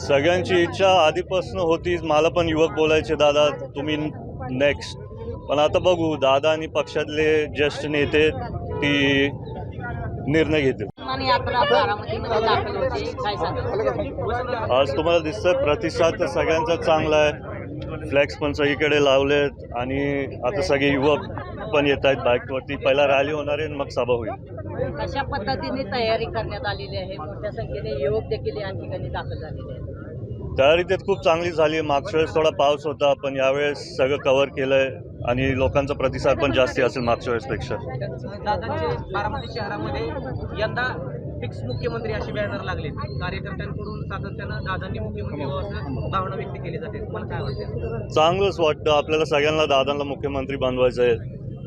सगळ्यांची इच्छा आधीपासून होती मला पण युवक बोलायचे दादा तुम्ही नेक्स्ट पण आता बघू दादा आणि पक्षातले ज्येष्ठ नेते ती निर्णय घेतील. आज तुम्हाला दिसतं प्रतिसाद तर सगळ्यांचा चांगला आहे. फ्लॅक्स पण सगळीकडे लावलेत आणि आता सगळे युवक पण येत आहेत बाईकवरती. पहिला रॅली होणार आहे आणि मग सभा होईल. कशा पद्धतीने तयारी करण्यात आलेली आहे? मोठ्या संख्येने युवक देखील या ठिकाणी दाखल झालेले आहेत. तयारी त्यात खूप चांगली झाली मागच्या वेळेस थोडा पाऊस होता पण यावेळेस सगळं कव्हर केलं आहे आणि लोकांचा प्रतिसाद पण जास्ती असेल मागच्या वेळेसपेक्षा. फिक्स मुख्यमंत्री असे बॅनर लागले कार्यकर्त्यांकडून सातत्यानं दादांनी मुख्यमंत्री व्हावं भावना व्यक्त केली जाते. तुम्हाला काय वाटतं चांगलंच वाटतं. आपल्याला सगळ्यांना दादांना मुख्यमंत्री बनवायचं आहे.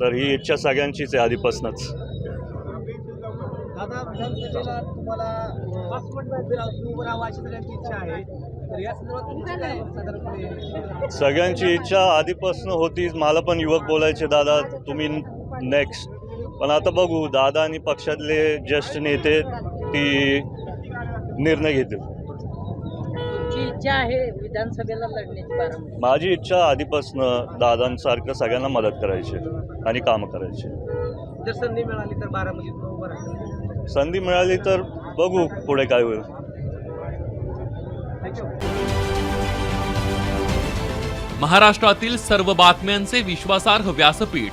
तर ही इच्छा सगळ्यांचीच आहे आधीपासूनच. दादा विधानसभेला तुम्हाला सगळ्यांची इच्छा आहे. तर या संदर्भात तुमचं काय साधारणपणे? सगळ्यांची इच्छा आधीपासून होती मला पण युवक बोलायचे दादा तुम्ही नेक्स्ट पण आता बघू दादा आणि पक्षातले ज्येष्ठ नेते ती निर्णय घेतील. तुमची इच्छा आहे विधानसभेला लढण्याची बारामती? माझी इच्छा आधीपासून दादांसारखं सगळ्यांना मदत करायची आणि कामं करायची. जर संधी मिळाली तर बारामतीत उभं राहतील. संधी मिळाली तर बघू पुढे काय होईल. महाराष्ट्रातील सर्व बातम्यांचे विश्वासार्ह व्यासपीठ